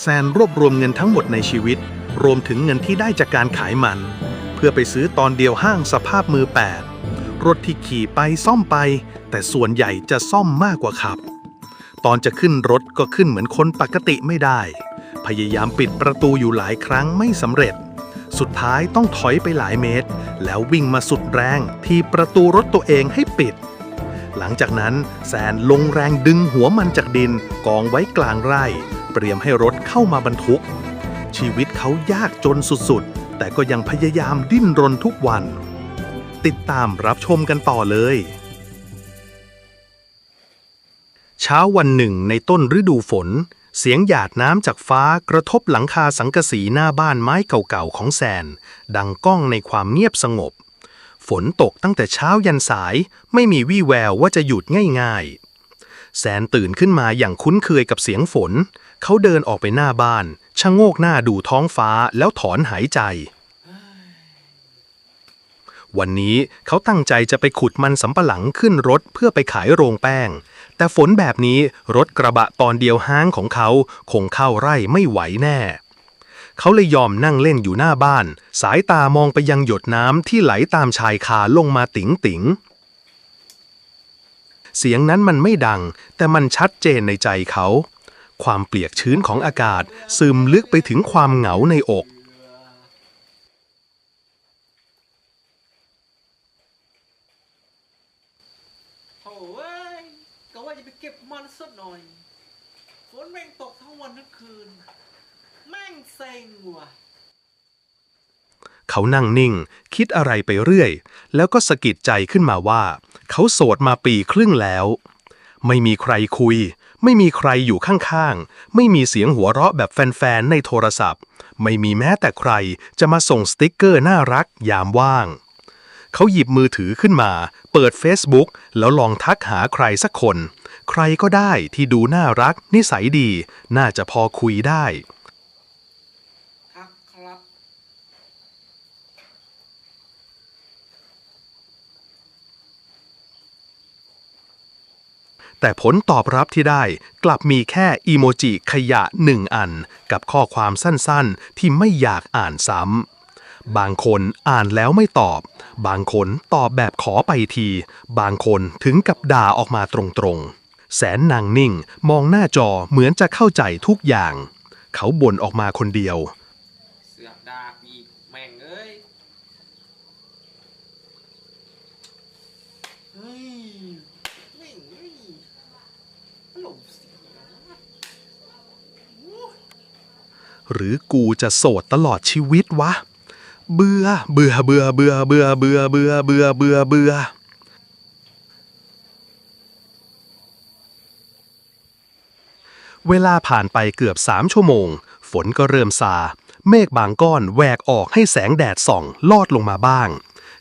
แซนรวบรวมเงินทั้งหมดในชีวิต รวมถึงเงินที่ได้จากการขายมัน เพื่อไปซื้อตอนเดียวห้างสภาพมือแปดรถที่ขี่ไปซ่อมไป แต่ส่วนใหญ่จะซ่อมมากกว่าขับ ตอนจะขึ้นรถก็ขึ้นเหมือนคนปกติไม่ได้ พยายามปิดประตูอยู่หลายครั้งไม่สำเร็จ สุดท้ายต้องถอยไปหลายเมตร แล้ววิ่งมาสุดแรงที่ประตูรถตัวเองให้ปิด หลังจากนั้นแซนลงแรงดึงหัวมันจากดินกองไว้กลางไร่ เตรียมให้รถเข้ามาบรรทุก ชีวิตเขายากจนสุดๆ แต่ก็ยังพยายามดิ้นรนทุกวัน ติดตามรับชมกันต่อเลย เช้าวันหนึ่งในต้นฤดูฝน เสียงหยาดน้ำจากฟ้ากระทบหลังคาสังกะสีหน้าบ้านไม้เก่าๆของแซน ดังก้องในความเงียบสงบ ฝนตกตั้งแต่เช้ายันสาย ไม่มีวี่แววว่าจะหยุดง่ายๆแซนตื่นขึ้นมาอย่างคุ้นเคยกับเสียงฝน เขาเดินออกไปหน้าบ้าน ชะโงกหน้าดูท้องฟ้าแล้วถอนหายใจ วันนี้เขาตั้งใจจะไปขุดมันสำปะหลังขึ้นรถเพื่อไปขายโรงแป้ง แต่ฝนแบบนี้รถกระบะตอนเดียวห้างของเขาคงเข้าไร่ไม่ไหวแน่ เขาเลยยอมนั่งเล่นอยู่หน้าบ้าน สายตามองไปยังหยดน้ำที่ไหลตามชายคาลงมาติ๋งติ๋งเสียงนั้นมันไม่ดัง แต่มันชัดเจนในใจเขา ความเปียกชื้นของอากาศ ซึมลึกไปถึงความเหงาในอก โถ่เอ้ยก็ว่าจะไปเก็บมันสักหน่อย ฝนแม่งตกทั้งวันทั้งคืน แม่งเซ็งว่ะ เขานั่งนิ่ง คิดอะไรไปเรื่อย แล้วก็สะกิดใจขึ้นมาว่า เขาโสดมาปีครึ่งแล้ว ไม่มีใครคุย ไม่มีใครอยู่ข้างๆ ไม่มีเสียงหัวเราะแบบแฟนๆ ในโทรศัพท์ ไม่มีแม้แต่ใครจะมาส่งสติกเกอร์น่ารักยามว่าง เขาหยิบมือถือขึ้นมา เปิด Facebook แล้วลองทักหาใครสักคน ใครก็ได้ที่ดูน่ารัก นิสัยดี น่าจะพอคุยได้ ทักครับ แต่ผลตอบรับที่ได้กลับมีแค่อีโมจิขยะหนึ่งอัน กับข้อความสั้นๆ ที่ไม่อยากอ่านซ้ำ บางคนอ่านแล้วไม่ตอบ บางคนตอบแบบขอไปที บางคนถึงกับด่าออกมาตรงๆ แสนนางนิ่งมองหน้าจอเหมือนจะเข้าใจทุกอย่าง เขาบ่นออกมาคนเดียว เสือกดาบอีกแม่งเอ้ย เฮ้ยแม่งเอ้ยอารมณ์เสีย หรือกูจะโสดตลอดชีวิตวะ เบื่อ เบื่อ เบื่อ เบื่อ เบื่อ เบื่อ เบื่อ เบื่อ เบื่อ เบื่อ เวลาผ่านไปเกือบสามชั่วโมง ฝนก็เริ่มซา เมฆบางก้อนแหวกออกให้แสงแดดส่องลอดลงมาบ้าง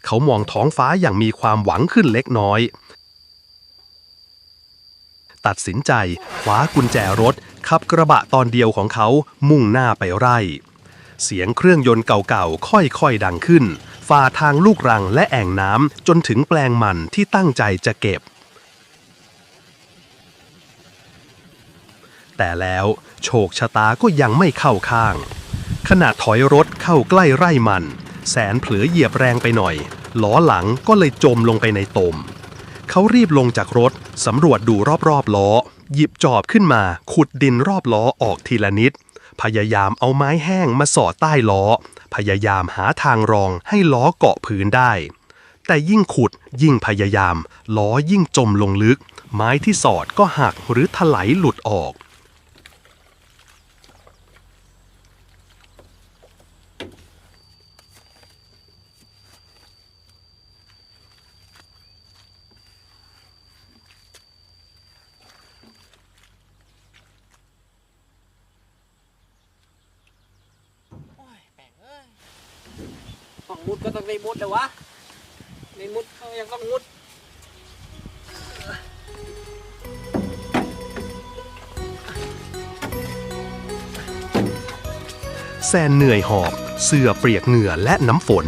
เขามองท้องฟ้าอย่างมีความหวังขึ้นเล็กน้อยตัดสินใจคว้ากุญแจรถ ขับกระบะตอนเดียวของเขามุ่งหน้าไปไร่ เสียงเครื่องยนต์เก่าๆ ค่อยๆ ดังขึ้น ฝ่าทางลูกรังและแอ่งน้ำจนถึงแปลงมันที่ตั้งใจจะเก็บ แต่แล้วโชคชะตาก็ยังไม่เข้าข้าง ขณะถอยรถเข้าใกล้ไร่มัน แสนเผลอเหยียบแรงไปหน่อยล้อหลังก็เลยจมลงไปในตม เขารีบลงจากรถ สำรวจดูรอบๆล้อ หยิบจอบขึ้นมา ขุดดินรอบล้อออกทีละนิด พยายามเอาไม้แห้งมาสอดใต้ล้อ พยายามหาทางรองให้ล้อเกาะพื้นได้ แต่ยิ่งขุดยิ่งพยายาม ล้อยิ่งจมลงลึก ไม้ที่สอดก็หักหรือถลายหลุดออก โอ้ยแม่งเอ้ยต้อง มุดก็ต้องได้มุดเลยวะในมุดก็ยังต้องมุดแซนเหนื่อยหอบ เสื้อเปียกเหงื่อและน้ำฝน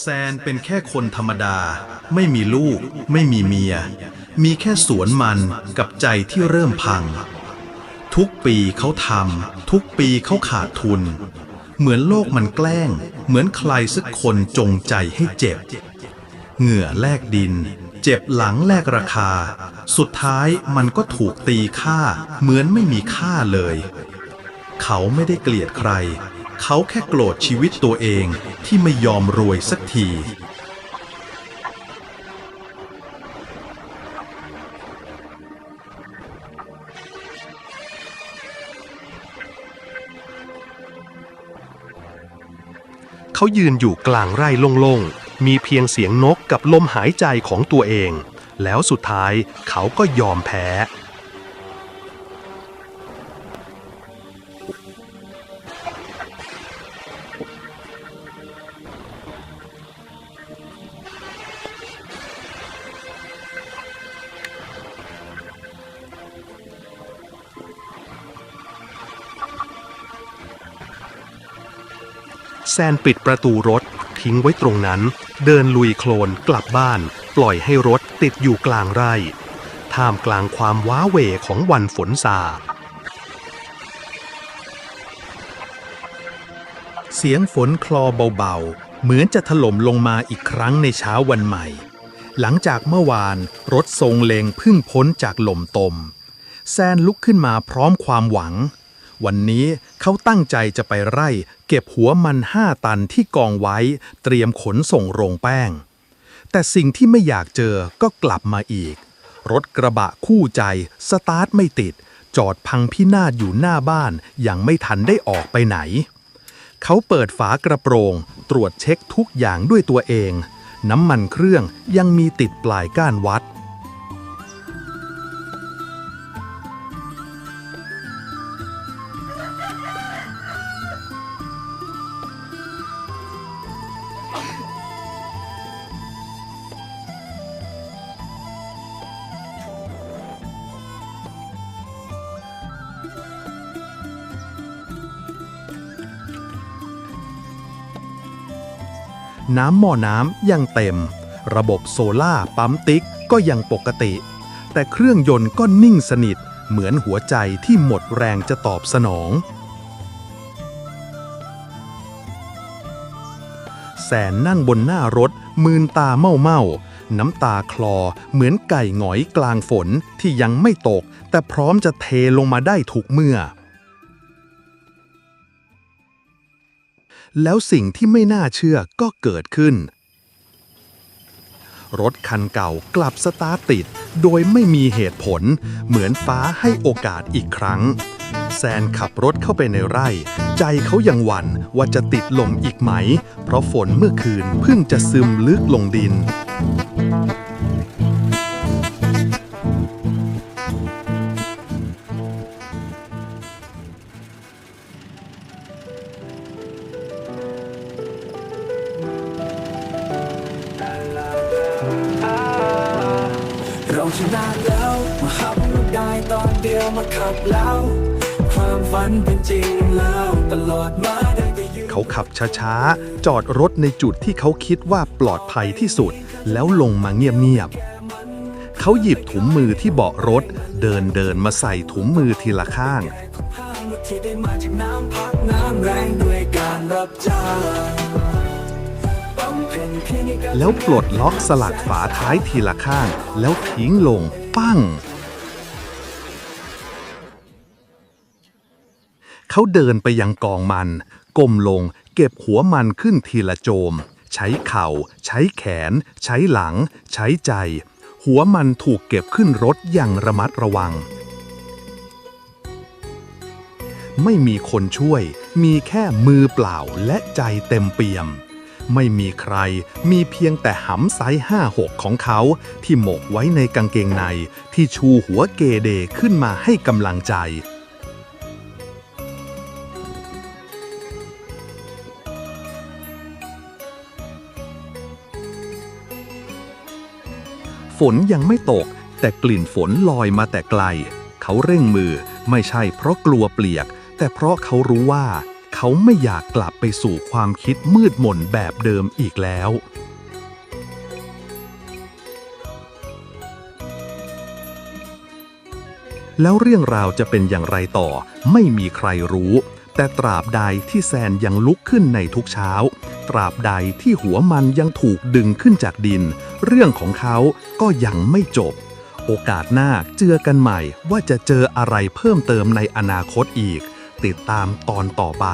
แซนเป็นแค่คนธรรมดา ไม่มีลูก ไม่มีเมีย มีแค่สวนมันกับใจที่เริ่มพัง ทุกปีเขาทำทุกปีเขาขาดทุน เหมือนโลกมันแกล้ง เหมือนใครสักคนจงใจให้เจ็บ เหงื่อแลกดิน เจ็บหลังแลกราคา สุดท้ายมันก็ถูกตีค่า เหมือนไม่มีค่าเลย เขาไม่ได้เกลียดใคร เขาแค่โกรธชีวิตตัวเองที่ไม่ยอมรวยสักที เขายืนอยู่กลางไร่โล่งๆ มีเพียงเสียงนกกับลมหายใจของตัวเอง แล้วสุดท้ายเขาก็ยอมแพ้ แซนปิดประตูรถ ทิ้งไว้ตรงนั้น เดินลุยโคลนกลับบ้าน ปล่อยให้รถติดอยู่กลางไร่ ท่ามกลางความว้าเหวของวันฝนสาเสียงฝนคลอเบาๆ เหมือนจะถล่มลงมาอีกครั้งในเช้าวันใหม่ หลังจากเมื่อวานรถทรงเลงพึ่งพ้นจากหล่มตม แซนลุกขึ้นมาพร้อมความหวัง วันนี้เขาตั้งใจจะไปไร่เก็บหัวมันห้าตันที่กองไว้ เตรียมขนส่งโรงแป้ง แต่สิ่งที่ไม่อยากเจอก็กลับมาอีก รถกระบะคู่ใจ สตาร์ทไม่ติด จอดพังพินาศอยู่หน้าบ้าน ยังไม่ทันได้ออกไปไหน เขาเปิดฝากระโปรง ตรวจเช็คทุกอย่างด้วยตัวเอง น้ำมันเครื่องยังมีติดปลายก้านวัด น้ำหม้อน้ำยังเต็ม ระบบโซล่าปั๊มติ๊กก็ยังปกติ แต่เครื่องยนต์ก็นิ่งสนิท เหมือนหัวใจที่หมดแรงจะตอบสนอง แสนนั่งบนหน้ารถมืนตาเมาเมาน้ำตาคลอเหมือนไก่หงอยกลางฝนที่ยังไม่ตก แต่พร้อมจะเทลงมาได้ทุกเมื่อ แล้วสิ่งที่ไม่น่าเชื่อก็เกิดขึ้น รถคันเก่ากลับสตาร์ตติด โดยไม่มีเหตุผล เหมือนฟ้าให้โอกาสอีกครั้ง แซนขับรถเข้าไปในไร่ ใจเขายังหวั่นว่าจะติดลมอีกไหม เพราะฝนเมื่อคืนเพิ่งจะซึมลึกลงดิน ชนะแล้ว มาขับรถได้ตอนเดียวมาขับแล้ว ความฝันเป็นจริงแล้ว ตลอดมาได้ไปยืนเขาขับช้าๆ จอดรถในจุดที่เขาคิดว่าปลอดภัยที่สุด แล้วลงมาเงียบๆ เขาหยิบถุงมือที่เบาะรถ เดินเดินมาใส่ถุงมือทีละข้างห้างรถที่ได้มาจากน้ำพักน้ำแรงด้วยการรับจ้าง แล้วปลดล็อกสลักฝาท้ายทีละข้าง แล้วทิ้งลง ปั้ง เขาเดินไปยังกองมัน ก้มลง เก็บหัวมันขึ้นทีละโจม ใช้เข่า ใช้แขน ใช้หลัง ใช้ใจ หัวมันถูกเก็บขึ้นรถอย่างระมัดระวังไม่มีคนช่วย มีแค่มือเปล่าและใจเต็มเปี่ยม ไม่มีใครมีเพียงแต่หำไซส์ห้าหกของเขา ที่หมกไว้ในกางเกงใน ที่ชูหัวเกเดขึ้นมาให้กำลังใจฝนยังไม่ตก แต่กลิ่นฝนลอยมาแต่ไกล เขาเร่งมือไม่ใช่เพราะกลัวเปียก แต่เพราะเขารู้ว่า เขาไม่อยากกลับไปสู่ความคิดมืดมนแบบเดิมอีกแล้ว แล้วเรื่องราวจะเป็นอย่างไรต่อไม่มีใครรู้ แต่ตราบใดที่แซนยังลุกขึ้นในทุกเช้า ตราบใดที่หัวมันยังถูกดึงขึ้นจากดิน เรื่องของเขาก็ยังไม่จบ โอกาสหน้าเจอกันใหม่ว่าจะเจออะไรเพิ่มเติมในอนาคตอีก ติดตามตอนต่อไป